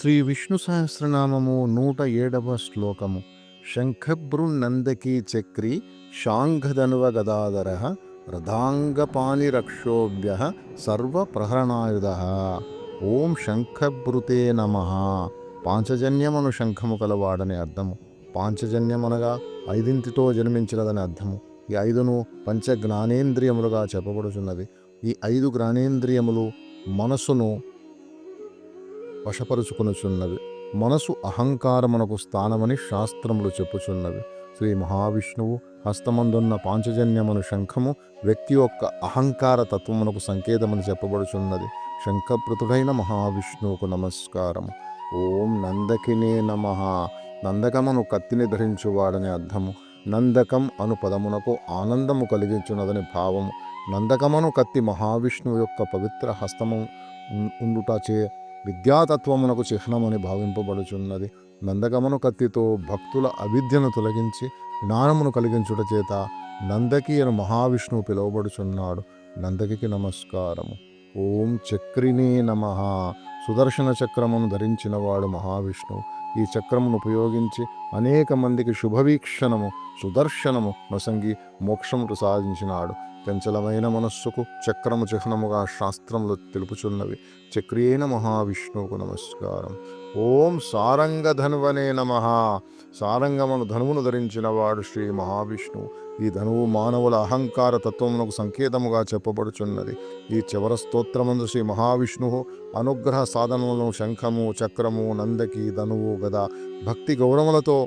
శ్రీ విష్ణు సహస్రనామము నూట ఏడవ శ్లోకము. శంఖభృన్నందకీ చక్రి శాంఘధనువ గదాధర రథాంగపాణిరక్షోభ్య సర్వప్రహరణాయుధ. ఓం శంఖభృతే నమ. పాంచజన్యమను శంఖము కలవాడని అర్థము. పాంచజన్యమనగా ఐదింటితో జన్మించినదని అర్థము. ఈ ఐదును పంచ జ్ఞానేంద్రియములుగా చెప్పబడుచున్నది. ఈ ఐదు జ్ఞానేంద్రియములు మనసును వశపరుచుకొనుచున్నవి. మనసు అహంకారమునకు స్థానమని శాస్త్రములు చెప్పుచున్నవి. శ్రీ మహావిష్ణువు హస్తమందున్న పాంచజన్యమును శంఖము వ్యక్తి యొక్క అహంకార తత్వమునకు సంకేతమని చెప్పబడుచున్నది. శంఖప్రతుడైన మహావిష్ణువుకు నమస్కారము. ఓం నందకినే నమ. నందకమును కత్తిని ధరించువాడని అర్థము. నందకం అను పదమునకు ఆనందము కలిగించున్నదని భావము. నందకమను కత్తి మహావిష్ణువు యొక్క పవిత్ర హస్తము ఉండుటచే విద్యాతత్వమునకు చిహ్నమని భావింపబడుచున్నది. నందగమను కత్తితో భక్తుల అవిద్యను తొలగించి జ్ఞానమును కలిగించుట చేత నందకి అని మహావిష్ణువు పిలువబడుచున్నాడు. నందకికి నమస్కారము. ఓం చక్రినే నమ. సుదర్శన చక్రమును ధరించినవాడు మహావిష్ణువు. ఈ చక్రమును ఉపయోగించి అనేక మందికి శుభవీక్షణము సుదర్శనము నొసంగి మోక్షము ప్రసాదించినాడు చంచలమైన మనస్సుకు చక్రము చిహ్నముగా శాస్త్రములు తెలుపుచున్నవి. చక్రేణ మహావిష్ణువుకు నమస్కారం. ఓం సారంగధనువనే నమ. సారంగమును ధనువును ధరించిన వాడు శ్రీ మహావిష్ణువు. ఈ ధనువు మానవుల అహంకార తత్వమునకు సంకేతముగా చెప్పబడుచున్నది. ఈ చివర స్తోత్రమందు శ్రీ మహావిష్ణువు అనుగ్రహ సాధనములను శంఖము చక్రము నందకి ధనువు గద. భక్తి గౌరవములతో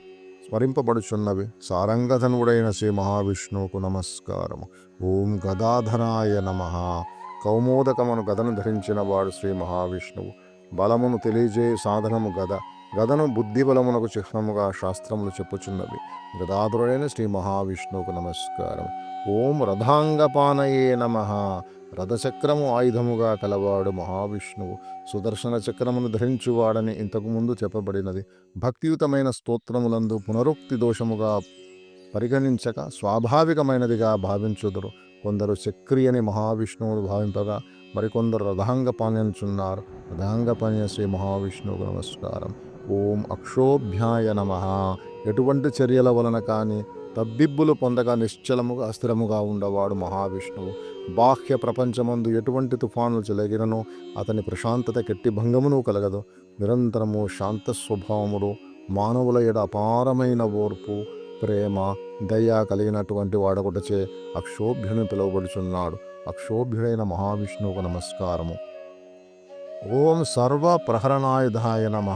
స్మరింపబడుచున్నవి. సారంగధనుడైన శ్రీ మహావిష్ణువుకు నమస్కారము. ఓం గదాధరాయ నమ. కౌమోదకమును గదను ధరించిన వాడు శ్రీ మహావిష్ణువు. బలమును తెలియజే సాధనము గద. గదను బుద్ధిబలమునకు చిహ్నముగా శాస్త్రములు చెప్పుచున్నవి. గదాధుడైన శ్రీ మహావిష్ణువుకు నమస్కారం. ఓం రథాంగపానయే నమ. రథచక్రము ఆయుధముగా కలవాడు మహావిష్ణువు. సుదర్శన చక్రమును ధరించువాడని ఇంతకు ముందు చెప్పబడినది. భక్తియుతమైన స్తోత్రములందు పునరుక్తి దోషముగా పరిగణించక స్వాభావికమైనదిగా భావించుదురు. కొందరు చక్రియని మహావిష్ణువును భావింపగా మరికొందరు రథాంగపాణ్యంచున్నారు రథాంగపాణ్య శ్రీ మహావిష్ణువుకు నమస్కారం. ఓం అక్షోభ్యాయ నమ. ఎటువంటి చర్యల వలన కానీ తబ్బిబ్బులు పొందగా నిశ్చలముగా అస్థిరముగా ఉండవాడు మహావిష్ణువు. బాహ్య ప్రపంచమందు ఎటువంటి తుఫానులు చెలగినను అతని ప్రశాంతత కెట్టి భంగమును కలగదు. నిరంతరము శాంత స్వభావముడు మానవుల ఎడ అపారమైన ఓర్పు ప్రేమ దయ కలిగినటువంటి వాడొకటచే అక్షోభ్యుని పిలువబడుచున్నాడు. అక్షోభ్యుడైన మహావిష్ణువుకు నమస్కారము. ఓం సర్వ ప్రహరణాయుధాయ నమ.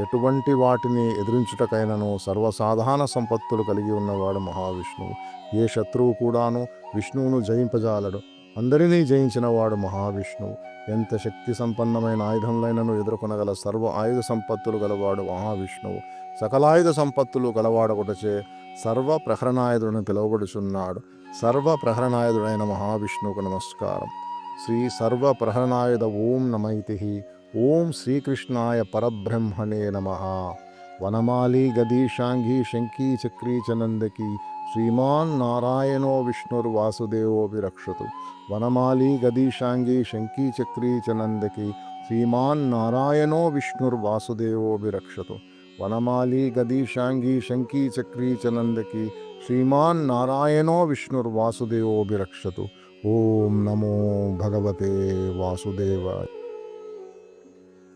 ఎటువంటి వాటిని ఎదిరించుటకైనను సర్వసాధారణ సంపత్తులు కలిగి ఉన్నవాడు మహావిష్ణువు. ఏ శత్రువు కూడాను విష్ణువును జయింపజాలడు. అందరినీ జయించినవాడు మహావిష్ణువు. ఎంత శక్తి సంపన్నమైన ఆయుధంలైనను ఎదుర్కొనగల సర్వ ఆయుధ సంపత్తులు గలవాడు మహావిష్ణువు. సకలాయుధ సంపత్తులు గలవాడొకటచే సర్వ ప్రహరణాయుధుడని పిలువబడుచున్నాడు. సర్వ ప్రహరణాయుధుడైన మహావిష్ణువుకు నమస్కారం. శ్రీ సర్వ ప్రహరణాయుధ ఓం నమైతి ಓಂ ಶ್ರೀಕೃಷ್ಣಾಯ ಪರಬ್ರಹ್ಮಣೇ ನಮಃ. ವನಮಾಲಿ ಗದೀಶಾಂಗಿ ಶಂಕಿ ಚಕ್ರೀ ಚನಂದಕಿ ಶ್ರೀಮಾನ್ ನಾರಾಯಣೋ ವಿಷ್ಣುರ್ವಾಸುದೇವೋ ವಿರಕ್ಷತು. ವನಮಾಲಿ ಗದೀಶಾಂಗಿ ಶಂಕಿ ಚಕ್ರೀ ಚನಂದಕಿ ಶ್ರೀಮಾನ್ ನಾರಾಯಣೋ ವಿಷ್ಣುರ್ವಾಸುದೇವೋ ವಿರಕ್ಷತು. ವನಮಾಲಿ ಗದೀಶಾಂಗಿ ಶಂಕಿ ಚಕ್ರೀ ಚನಂದಕಿ ಶ್ರೀಮಾನ್ ನಾರಾಯಣೋ ವಿಷ್ಣುರ್ವಾಸುದೇವೋ ವಿರಕ್ಷತು. ಓಂ ನಮೋ ಭಗವತೆ ವಾಸುದೇವ